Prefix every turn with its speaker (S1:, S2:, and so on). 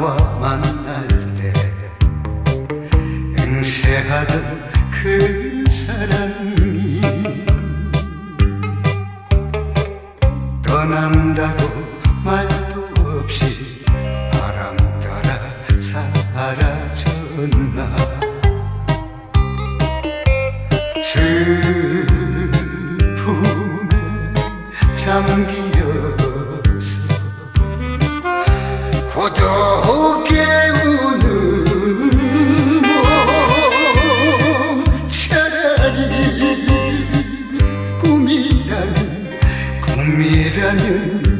S1: 나와 만날 때 맹세하던 그 사람이 떠난다고 말도 없이 바람 따라 사라졌나. 슬픔에 잠기어 어둡게 우는 몸 차라리 꿈이라는 꿈이라는